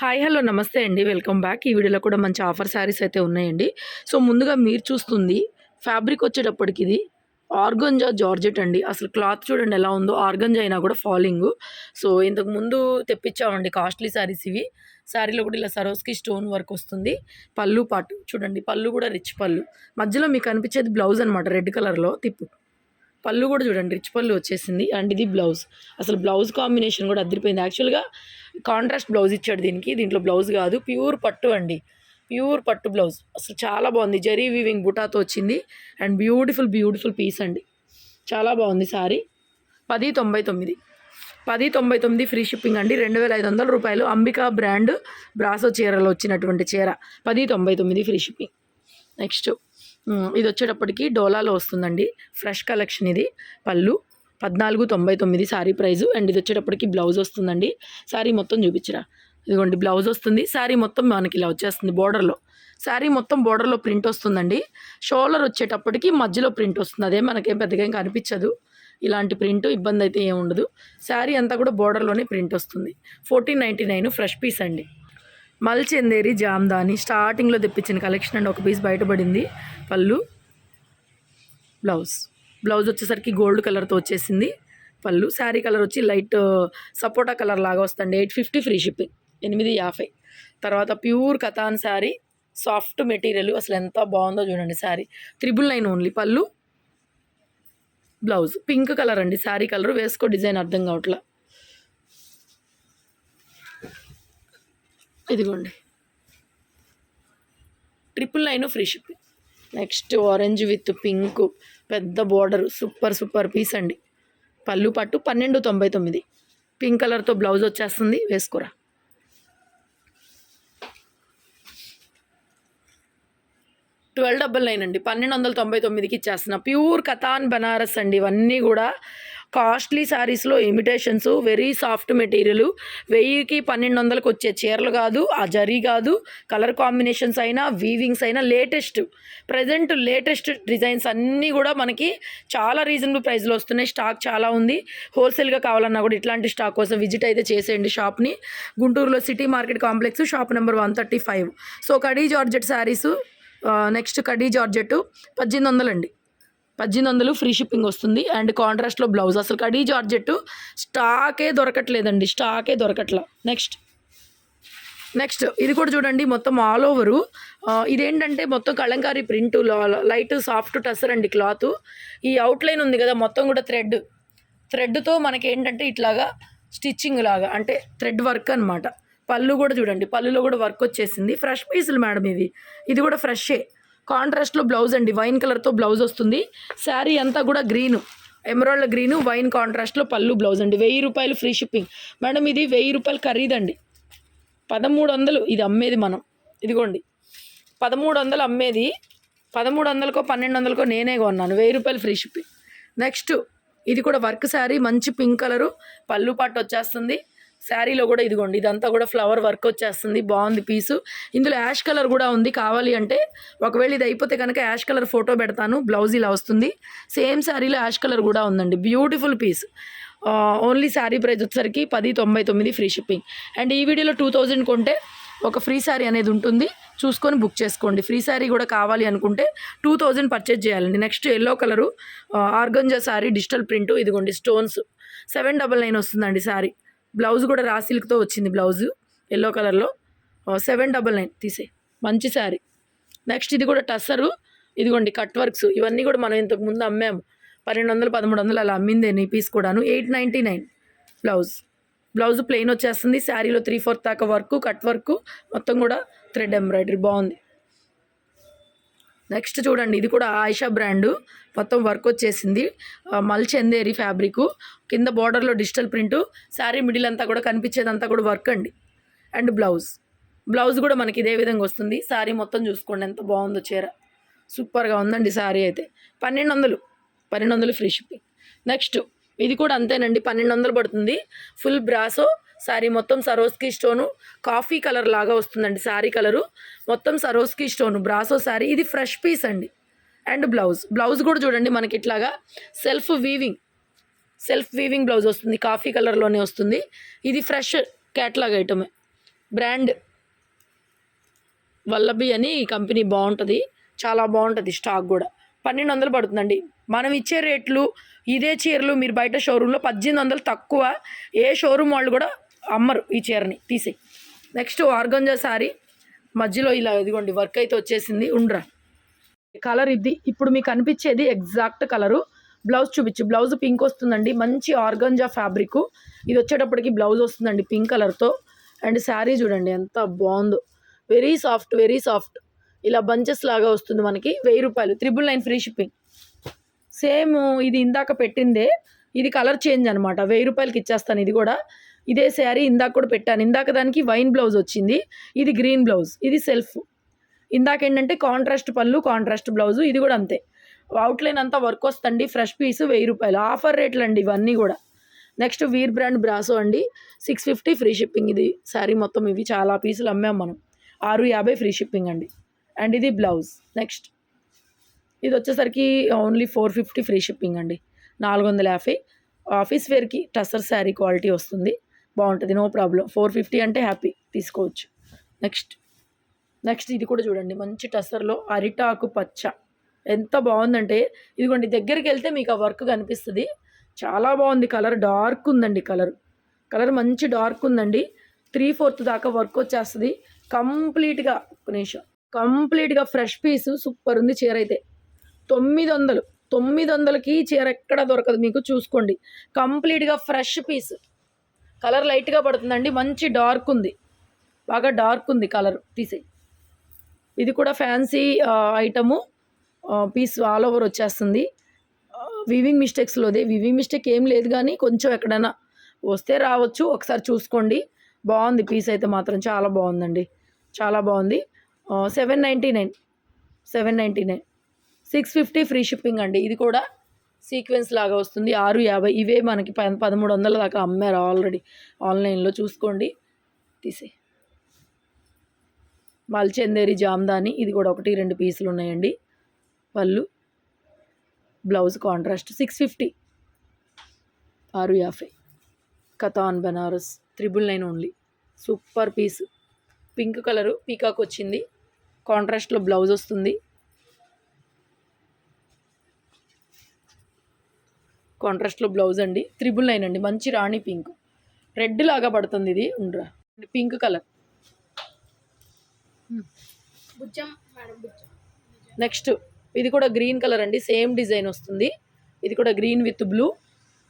Hi hello namaste అండి. Welcome back. ఈ వీడియోలో కూడా మంచి ఆఫర్ శారీస్ అయితే ఉన్నాయండి. సో ముందుగా మీరు చూస్తుంది ఫ్యాబ్రిక్ వచ్చేటప్పటికి ఇది ఆర్గంజా జార్జెట్ అండి. అసలు క్లాత్ చూడండి ఎలా ఉందో ఆర్గంజా అయినా కూడా ఫాలింగ్. సో ఇంతకు ముందు తెప్పించామండి కాస్ట్లీ శారీస్ ఇవి. శారీలో కూడా ఇలా సరోస్కి స్టోన్ వర్క్ వస్తుంది. పళ్ళు పాటు చూడండి పళ్ళు కూడా రిచ్ పళ్ళు. మధ్యలో మీకు కనిపించేది బ్లౌజ్ అనమాట రెడ్ కలర్లో తిప్పు. పళ్ళు కూడా చూడండి రిచ్ పళ్ళు వచ్చేసింది. అండ్ ఇది బ్లౌజ్. అసలు బ్లౌజ్ కాంబినేషన్ కూడా అదిరిపోయింది. యాక్చువల్గా కాంట్రాస్ట్ బ్లౌజ్ ఇచ్చాడు దీనికి. దీంట్లో బ్లౌజ్ కాదు ప్యూర్ పట్టు అండి. ప్యూర్ పట్టు బ్లౌజ్. అసలు చాలా బాగుంది. జరీ వీవింగ్ బుటాతో వచ్చింది. అండ్ బ్యూటిఫుల్ బ్యూటిఫుల్ పీస్ అండి. చాలా బాగుంది సారీ. పది తొంభై తొమ్మిది. పది తొంభై తొమ్మిది ఫ్రీ షిప్పింగ్ అండి. రెండు వేల ఐదు వందల రూపాయలు అంబికా బ్రాండ్ బ్రాసో చీరలో వచ్చినటువంటి చీర. పది తొంభై తొమ్మిది ఫ్రీ షిప్పింగ్. నెక్స్ట్. ఇది వచ్చేటప్పటికి డోలాలో వస్తుందండి. ఫ్రెష్ కలెక్షన్ ఇది. పళ్ళు. పద్నాలుగు తొంభై తొమ్మిది శారీ ప్రైజు. అండ్ ఇది వచ్చేటప్పటికి బ్లౌజ్ వస్తుందండి. శారీ మొత్తం చూపించరా. ఇదిగోండి బ్లౌజ్ వస్తుంది. శారీ మొత్తం మనకి ఇలా వచ్చేస్తుంది బోర్డర్లో శారీ మొత్తం బోర్డర్లో ప్రింట్ వస్తుందండి. షోల్డర్ వచ్చేటప్పటికి మధ్యలో ప్రింట్ వస్తుంది. అదే మనకేం పెద్దగా ఏం కనిపించదు. ఇలాంటి ప్రింట్ ఇబ్బంది అయితే ఏమి ఉండదు. శారీ అంతా కూడా బోర్డర్లోనే ప్రింట్ వస్తుంది. Fourteen ninety nine fresh piece అండి. మల్చెందేరి జామ్దాని స్టార్టింగ్లో తెప్పించిన కలెక్షన్ అండ్ ఒక పీస్ బయటపడింది. పళ్ళు. బ్లౌజ్. బ్లౌజ్ వచ్చేసరికి గోల్డ్ కలర్తో వచ్చేసింది. పళ్ళు. శారీ కలర్ వచ్చి లైట్ సపోటా కలర్ లాగా వస్తుంది. Eight fifty free shipping. ఎనిమిది యాభై. తర్వాత pure katan sari. Soft material. అసలు ఎంత బాగుందో చూడండి శారీ. Triple nine only. పళ్ళు. బ్లౌజ్. పింక్ కలర్ అండి. శారీ కలర్. వేసుకో డిజైన్ అర్థం కావట్లా. ఇదిగోండి. Triple nine free shipping. Next orange with pink పెద్ద బోర్డర్ సూపర్ సూపర్ పీస్ అండి. పళ్ళు పట్టు పన్నెండు తొంభై తొమ్మిది. పింక్ కలర్తో బ్లౌజ్ వచ్చేస్తుంది వేసుకోరా. ట్వెల్వ్ డబల్ నైన్ అండి పన్నెండు వందల తొంభై తొమ్మిదికి ఇచ్చేస్తున్నా. ప్యూర్ కథాన్ బనారస్ అండి ఇవన్నీ కూడా కాస్ట్లీ శారీస్లో ఇమిటేషన్స్ వెరీ సాఫ్ట్ మెటీరియల్. వెయ్యికి పన్నెండు వందలకు వచ్చే చీరలు కాదు ఆ జరీ కాదు కలర్ కాంబినేషన్స్ అయినా వీవింగ్స్ అయినా లేటెస్ట్. ప్రజెంట్ లేటెస్ట్ డిజైన్స్ అన్నీ కూడా మనకి చాలా రీజనబుల్ ప్రైస్లో వస్తున్నాయి. స్టాక్ చాలా ఉంది. హోల్సేల్గా కావాలన్నా కూడా ఇట్లాంటి స్టాక్ కోసం విజిట్ అయితే చేసేయండి షాప్ని. గుంటూరులో city market complex shop number one thirty five. So khadi georgette saris next khadi georgette పద్దెనిమిది వందలండి. పద్దెనిమిది వందలు ఫ్రీ షిప్పింగ్ వస్తుంది. అండ్ కాంట్రాస్ట్లో బ్లౌజ్. అసలు కడీ జార్జెట్ స్టాకే దొరకట్లేదండి. స్టాకే దొరకట్లా. నెక్స్ట్. నెక్స్ట్. ఇది కూడా చూడండి మొత్తం ఆల్ ఓవరు ఇదేంటంటే మొత్తం kalamkari print light soft tussar అండి క్లాత్. ఈ అవుట్లైన్ ఉంది కదా మొత్తం కూడా థ్రెడ్ థ్రెడ్తో మనకి ఏంటంటే ఇట్లాగా స్టిచ్చింగ్ లాగా అంటే థ్రెడ్ వర్క్ అనమాట పళ్ళు కూడా చూడండి పళ్ళులో కూడా వర్క్ వచ్చేసింది. ఫ్రెష్ పీసులు మేడం ఇవి. ఇది కూడా ఫ్రెషే కాంట్రాస్ట్లో బ్లౌజ్ అండి. వైన్ కలర్తో బ్లౌజ్ వస్తుంది. శారీ అంతా కూడా గ్రీను ఎమరాల్డ్ గ్రీను వైన్ కాంట్రాస్ట్లో పళ్ళు బ్లౌజ్ అండి. వెయ్యి రూపాయలు ఫ్రీ షిప్పింగ్ మేడం ఇది వెయ్యి రూపాయలు ఖరీదండి. పదమూడు వందలు ఇది అమ్మేది మనం. ఇదిగోండి. పదమూడు వందలు అమ్మేది. పదమూడు వందలకో పన్నెండు వందలకో నేనే కొన్నాను. వెయ్యి రూపాయలు ఫ్రీ షిప్పింగ్ నెక్స్ట్ ఇది కూడా వర్క్ శారీ మంచి పింక్ కలరు పళ్ళు పాటు వచ్చేస్తుంది. శారీలో కూడా ఇదిగోండి ఇదంతా కూడా ఫ్లవర్ వర్క్ వచ్చేస్తుంది బాగుంది పీసు. ఇందులో యాష్ కలర్ కూడా ఉంది కావాలి అంటే ఒకవేళ ఇది అయిపోతే కనుక యాష్ కలర్ ఫోటో పెడతాను బ్లౌజ్ ఇలా వస్తుంది. సేమ్ శారీలో యాష్ కలర్ కూడా ఉందండి beautiful piece. Only sari price వచ్చేసరికి పది తొంభై తొమ్మిది ఫ్రీ షిప్పింగ్ అండ్ ఈ వీడియోలో టూ థౌజండ్ కొంటే ఒక ఫ్రీ శారీ అనేది ఉంటుంది చూసుకొని బుక్ చేసుకోండి. ఫ్రీ శారీ కూడా కావాలి అనుకుంటే టూ థౌజండ్ పర్చేజ్ చేయాలండి. Next yellow colour organza sari digital print ఇదిగోండి స్టోన్స్ సెవెన్ డబల్ నైన్ వస్తుందండి శారీ. బ్లౌజ్ కూడా రా సిల్క్తో వచ్చింది బ్లౌజు ఎల్లో కలర్లో. సెవెన్ డబల్ నైన్ తీసే మంచి శారీ. నెక్స్ట్ ఇది కూడా టస్సరు ఇదిగోండి కట్ వర్క్స్ ఇవన్నీ కూడా మనం ఇంతకు ముందు అమ్మాము. పన్నెండు వందలు పదమూడు వందలు అలా అమ్మిందే నీ పీస్ కూడాను. Eight ninety nine blouse. Blouse plain వచ్చేస్తుంది శారీలో త్రీ ఫోర్త్ దాకా వర్క్ కట్ వర్క్ మొత్తం కూడా థ్రెడ్ ఎంబ్రాయిడరీ బాగుంది. నెక్స్ట్ చూడండి ఇది కూడా ఆయిషా బ్రాండ్. మొత్తం వర్క్ వచ్చేసింది. ఆ, చందేరి ఫ్యాబ్రిక్. కింద బార్డర్లో డిజిటల్ ప్రింట్. శారీ మిడిల్ అంతా కూడా కనిపించేదంతా కూడా వర్క్ అండి. And blouse. బ్లౌజ్ కూడా మనకి ఇదే విధంగా వస్తుంది. శారీ మొత్తం చూసుకోండి ఎంత బాగుందో చీర. సూపర్గా ఉందండి శారీ అయితే. పన్నెండు వందలు పన్నెండు వందలు ఫ్రీ షిప్పింగ్. నెక్స్ట్ ఇది కూడా అంతేనండి పన్నెండు వందలు పడుతుంది. ఫుల్ బ్రాసో శారీ మొత్తం సరోస్కి స్టోను కాఫీ కలర్ లాగా వస్తుందండి శారీ కలరు. మొత్తం సరోస్కి స్టోను బ్రాసో శారీ ఇది ఫ్రెష్ పీస్ అండి. And blouse. బ్లౌజ్ కూడా చూడండి మనకి ఇట్లాగా self weaving. Self weaving blouse వస్తుంది కాఫీ కలర్లోనే వస్తుంది. ఇది ఫ్రెష్ క్యాట్లాగ్ ఐటమే. బ్రాండ్ వల్లభి అని కంపెనీ బాగుంటుంది. చాలా బాగుంటుంది స్టాక్ కూడా. పన్నెండు వందలు పడుతుందండి. మనం ఇచ్చే రేట్లు ఇదే చీరలు మీరు బయట షోరూంలో పద్దెనిమిది వందలు తక్కువ. ఏ షోరూమ్ వాళ్ళు కూడా అమ్మరు ఈ చీరని తీసి నెక్స్ట్ ఆర్గంజా శారీ మధ్యలో ఇలా ఇదిగోండి వర్క్ అయితే వచ్చేసింది. ఉండ్రా. కలర్ ఇది. ఇప్పుడు మీకు అనిపించేది ఎగ్జాక్ట్ కలరు. బ్లౌజ్ చూపించు. బ్లౌజ్ పింక్ వస్తుందండి. మంచి ఆర్గంజా ఫ్యాబ్రిక్. ఇది వచ్చేటప్పటికి బ్లౌజ్ వస్తుందండి పింక్ కలర్తో. అండ్ శారీ చూడండి ఎంత బాగుందో. Very soft very soft. ఇలా బంచెస్ లాగా వస్తుంది మనకి. వెయ్యి రూపాయలు. Triple nine free shipping. Same ఇది ఇందాక పెట్టిందే. ఇది కలర్ చేంజ్ అనమాట వెయ్యి రూపాయలకి ఇచ్చేస్తాను ఇది కూడా. ఇదే శారీ ఇందాక కూడా పెట్టాను. ఇందాక దానికి వైన్ బ్లౌజ్ వచ్చింది. ఇది గ్రీన్ బ్లౌజ్. ఇది సెల్ఫ్. ఇందాక ఏంటంటే కాంట్రాస్ట్ పళ్ళు కాంట్రాస్ట్ బ్లౌజు ఇది కూడా అంతే. అవుట్లైన్ అంతా వర్క్ వస్తుంది ఫ్రెష్ పీస్ వెయ్యి రూపాయలు. ఆఫర్ రేట్లు అండి ఇవన్నీ కూడా. నెక్స్ట్ వీర్ బ్రాండ్ బ్రాసో అండి. సిక్స్ ఫిఫ్టీ ఫ్రీ షిప్పింగ్ ఇది శారీ మొత్తం ఇవి చాలా పీసులు అమ్మాం మనం. ఆరు యాభై ఫ్రీ షిప్పింగ్ అండి. అండ్ ఇది బ్లౌజ్. నెక్స్ట్ ఇది వచ్చేసరికి only four fifty free shipping అండి. నాలుగు వందల యాభై. ఆఫీస్ వేర్కి టసర్ శారీ క్వాలిటీ వస్తుంది. బాగుంటుంది నో ప్రాబ్లం ఫోర్ ఫిఫ్టీ అంటే హ్యాపీ తీసుకోవచ్చు. నెక్స్ట్ నెక్స్ట్ ఇది కూడా చూడండి మంచి టసర్లో అరిటాకు పచ్చ. ఎంత బాగుందంటే ఇదిగోండి దగ్గరికి వెళ్తే మీకు ఆ వర్క్ కనిపిస్తుంది. చాలా బాగుంది కలర్ డార్క్ ఉందండి కలర్. కలర్ మంచి డార్క్ ఉందండి. త్రీ ఫోర్త్ దాకా వర్క్ వచ్చేస్తుంది. కంప్లీట్గా ఒక నిమిషం. కంప్లీట్గా ఫ్రెష్ పీస్ సూపర్ ఉంది చీర అయితే. తొమ్మిది వందలు తొమ్మిది వందలకి చీర ఎక్కడ దొరకదు మీకు చూసుకోండి. కంప్లీట్గా ఫ్రెష్ పీస్ కలర్ లైట్గా పడుతుందండి. మంచి డార్క్ ఉంది. బాగా డార్క్ ఉంది కలర్ తీసే. ఇది కూడా fancy item. Piece all over వచ్చేస్తుంది. వివింగ్ మిస్టేక్స్లోదే. వివింగ్ మిస్టేక్ ఏం లేదు కానీ కొంచెం ఎక్కడైనా వస్తే రావచ్చు. ఒకసారి చూసుకోండి. బాగుంది. పీస్ అయితే మాత్రం చాలా బాగుందండి. చాలా బాగుంది. Seven ninety nine. Seven ninety nine. Six fifty free shipping అండి. ఇది కూడా సీక్వెన్స్ లాగా వస్తుంది. ఆరు యాభై ఇవే మనకి పదమూడు వందల దాకా అమ్మారు ఆల్రెడీ. ఆన్లైన్లో చూసుకోండి. తీసే మల్చందేరి జామ్దాని ఇది కూడా ఒకటి రెండు పీసులు ఉన్నాయండి. పళ్ళు బ్లౌజ్ కాంట్రాస్ట్ సిక్స్ ఫిఫ్టీ. ఆరు యాభై. Katan Banaras triple nine only. Super piece. Pink colour peacock వచ్చింది. కాంట్రాస్ట్లో బ్లౌజ్ వస్తుంది. కాంట్రాస్ట్లో బ్లౌజ్ అండి. త్రిబుల్ నైన్ అండి. మంచి రాణి పింక్ రెడ్ లాగా పడుతుంది ఇది. ఉండరా. పింక్ కలర్ నెక్స్ట్ ఇది కూడా గ్రీన్ కలర్ అండి. సేమ్ డిజైన్ వస్తుంది. ఇది కూడా green with blue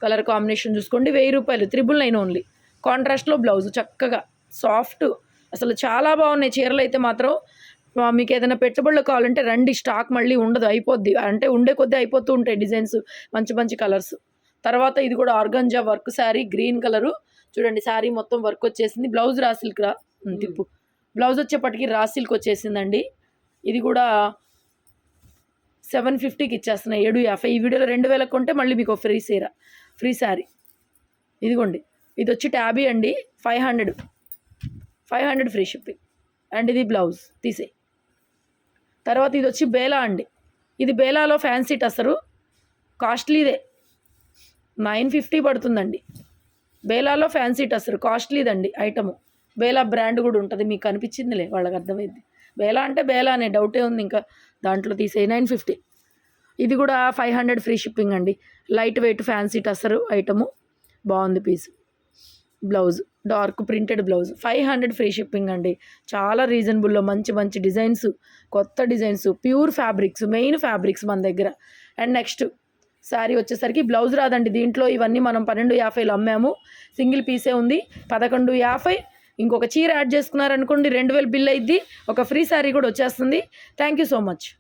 colour combination చూసుకోండి. వెయ్యి రూపాయలు. త్రిబుల్ నైన్ ఓన్లీ కాంట్రాస్ట్లో బ్లౌజ్ చక్కగా. సాఫ్ట్ అసలు చాలా బాగున్నాయి. చీరలు అయితే మాత్రం మీకు ఏదైనా పెట్టుబడులు కావాలంటే రండి స్టాక్ మళ్ళీ ఉండదు అయిపోద్ది. అంటే ఉండే కొద్దీ అయిపోతూ ఉంటాయి డిజైన్స్ మంచి మంచి కలర్స్. తర్వాత ఇది కూడా organza work sari green colour. చూడండి శారీ మొత్తం వర్క్ వచ్చేసింది. బ్లౌజ్ రా సిల్క్ రా తిప్పు. బ్లౌజ్ వచ్చేపటికి రా సిల్క్ వచ్చేసిందండి. ఇది కూడా సెవెన్ ఫిఫ్టీకి ఇచ్చేస్తున్నాయి ఏడు యాభై. ఈ వీడియోలో రెండు వేలకు కొంటే మళ్ళీ మీకు ఫ్రీ సీర ఫ్రీ శారీ. ఇదిగోండి ఇది వచ్చి ట్యాబీ అండి five hundred. Five hundred free shipping. And ఇది బ్లౌజ్ తీసే తర్వాత ఇది వచ్చి బేలా అండి. ఇది బేలాలో ఫ్యాన్సీ టసరు కాస్ట్లీదే. నైన్ ఫిఫ్టీ పడుతుందండి. బేలాలో ఫ్యాన్సీ టసరు కాస్ట్లీదండి ఐటము. బేలా బ్రాండ్ కూడా ఉంటుంది. మీకు అనిపించిందిలే వాళ్ళకి అర్థమైంది. బేలా అంటే బేలా అనే డౌటే ఉంది ఇంకా దాంట్లో తీసే నైన్ ఫిఫ్టీ. ఇది కూడా ఫైవ్ హండ్రెడ్ ఫ్రీ షిప్పింగ్ అండి. Light weight fancy tussar item. బాగుంది piece. Blouse. Dark printed blouse. Five hundred free shipping అండి. చాలా రీజనబుల్లో మంచి మంచి డిజైన్స్ కొత్త designs pure fabrics main fabrics మన దగ్గర. అండ్ నెక్స్ట్ శారీ వచ్చేసరికి బ్లౌజ్ రాదండి. దీంట్లో ఇవన్నీ మనం పన్నెండు యాభైలో అమ్మాము. సింగిల్ పీసే ఉంది. పదకొండు యాభై. ఇంకొక చీర యాడ్ చేసుకున్నారనుకోండి రెండు వేలు బిల్ అయింది ఒక ఫ్రీ శారీ కూడా వచ్చేస్తుంది. Thank you so much.